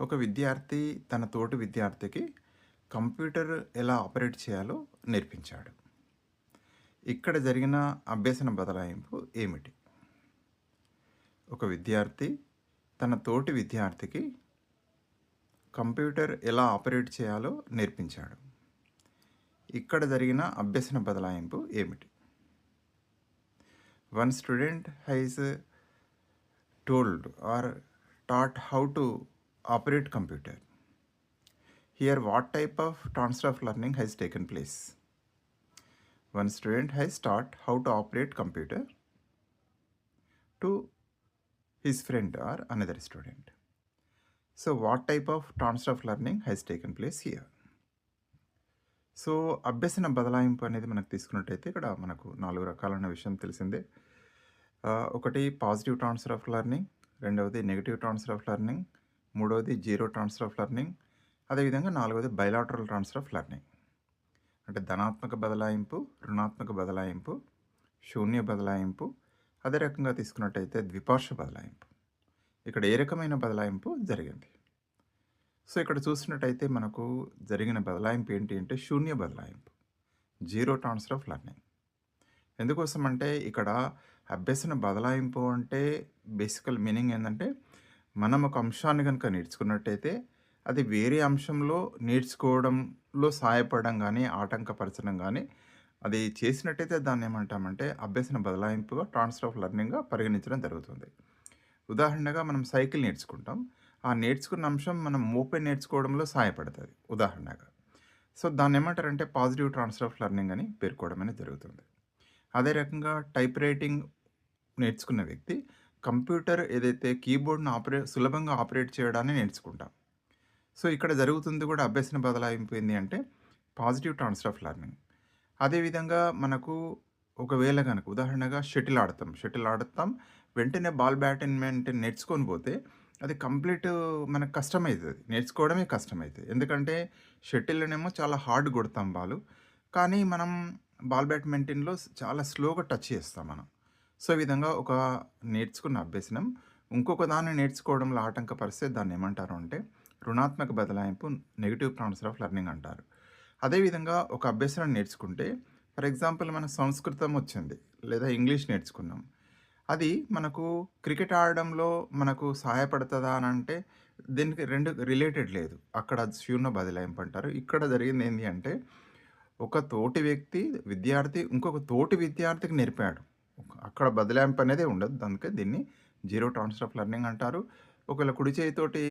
ఒక విద్యార్థి తన తోటి విద్యార్థికి కంప్యూటర్ ఎలా ఆపరేట్ చేయాలో నేర్పించాడు. ఇక్కడ జరిగిన అభ్యసన బదలాయింపు ఏమిటి? ఒక విద్యార్థి తన తోటి విద్యార్థికి కంప్యూటర్ ఎలా ఆపరేట్ చేయాలో నేర్పించాడు. ఇక్కడ జరిగిన అభ్యసన బదలాయింపు ఏమిటి? One student has told or taught how to operate computer. Here what type of transfer of learning has taken place? One student has taught how to operate computer to his friend or another student. So what type of transfer of learning has taken place here? So అభ్యసన బదలాయింపు అనేది మనకు తీసుకున్నట్టయితే ఇక్కడ మనకు నాలుగు రకాలైన విషయం తెలిసిందే ఒకటి పాజిటివ్ ట్రాన్స్ఫర్ ఆఫ్ లెర్నింగ్ రెండవది నెగిటివ్ ట్రాన్స్ఫర్ ఆఫ్ లెర్నింగ్ మూడవది జీరో ట్రాన్స్ఫర్ ఆఫ్ లెర్నింగ్. అదేవిధంగా నాలుగవది బయలాటరల్ ట్రాన్స్ఫర్ ఆఫ్ లెర్నింగ్. అంటే ధనాత్మక బదలాయింపు రుణాత్మక బదలాయింపు శూన్య బదలాయింపు అదే రకంగా తీసుకున్నట్టయితే ద్విపార్శ్వ బదలాయింపు. ఇక్కడ ఏ రకమైన బదలాయింపు జరిగింది? సో ఇక్కడ చూసినట్టయితే మనకు జరిగిన బదలాయింపు ఏంటి అంటే శూన్య బదలాయింపు జీరో ట్రాన్స్ఫర్ ఆఫ్ లెర్నింగ్. ఎందుకోసం అంటే ఇక్కడ అభ్యసన బదలాయింపు అంటే బేసికల్ మీనింగ్ ఏంటంటే మనం ఒక అంశాన్ని కనుక నేర్చుకున్నట్టయితే అది వేరే అంశంలో నేర్చుకోవడంలో సహాయపడడం కానీ ఆటంకపరచడం కానీ అది చేసినట్టయితే దాన్ని ఏమంటామంటే అభ్యసన బదలాయింపుగా ట్రాన్స్ఫర్ ఆఫ్ లెర్నింగ్గా పరిగణించడం జరుగుతుంది. ఉదాహరణగా మనం సైకిల్ నేర్చుకుంటాం. ఆ నేర్చుకున్న అంశం మనం మోపే నేర్చుకోవడంలో సహాయపడుతుంది ఉదాహరణగా. సో దాన్ని ఏమంటారంటే పాజిటివ్ ట్రాన్స్ఫర్ ఆఫ్ లెర్నింగ్ అని పేర్కోవడం అనేది జరుగుతుంది. అదే రకంగా టైప్ రైటింగ్ నేర్చుకున్న వ్యక్తి కంప్యూటర్ ఏదైతే కీబోర్డ్ను ఆపరే సులభంగా ఆపరేట్ చేయడాన్ని నేర్చుకుంటాం. సో ఇక్కడ జరుగుతుంది కూడా అభ్యసన బదలాయింపు ఏంటి అంటే పాజిటివ్ ట్రాన్స్ఫర్ ఆఫ్ లెర్నింగ్. అదేవిధంగా మనకు ఒకవేళ కనుక ఉదాహరణగా షటిల్ ఆడతాం. షటిల్ ఆడతాం. వెంటనే బాల్ బ్యాట్మెంట్ నేర్చుకొని పోతే అది కంప్లీట్ మనకు కష్టమవుతుంది నేర్చుకోవడమే కష్టమవుతుంది ఎందుకంటే షటిల్నేమో చాలా హార్డ్ కొడతాం బాలు. కానీ మనం బాల్ బ్యాడ్మింటన్లో చాలా స్లోగా టచ్ చేస్తాం మనం. సో ఈ విధంగా ఒక నేర్చుకున్న అభ్యసనం. ఇంకొక దాన్ని నేర్చుకోవడంలో ఆటంకపరిస్తే దాన్ని ఏమంటారు అంటే రుణాత్మక బదలాయింపు నెగిటివ్ ప్రాన్సర్ ఆఫ్ లెర్నింగ్ అంటారు. అదేవిధంగా ఒక అభ్యసనం నేర్చుకుంటే ఫర్ ఎగ్జాంపుల్ మన సంస్కృతం వచ్చింది లేదా ఇంగ్లీష్ నేర్చుకున్నాం. అది మనకు క్రికెట్ ఆడడంలో మనకు సహాయపడుతుందా అని అంటే దీనికి రెండు రిలేటెడ్ లేదు. అక్కడ శూన్య బదలాయింపు అంటారు. ఇక్కడ జరిగింది ఏంటి అంటే ఒక తోటి వ్యక్తి విద్యార్థి ఇంకొక తోటి విద్యార్థికి నేర్పాడు. అక్కడ బదలాయింపు అనేది ఉండదు. అందుకే దీన్ని జీరో ట్రాన్స్ఫర్ ఆఫ్ లెర్నింగ్ అంటారు. ఒకవేళ కుడి చేయితోటి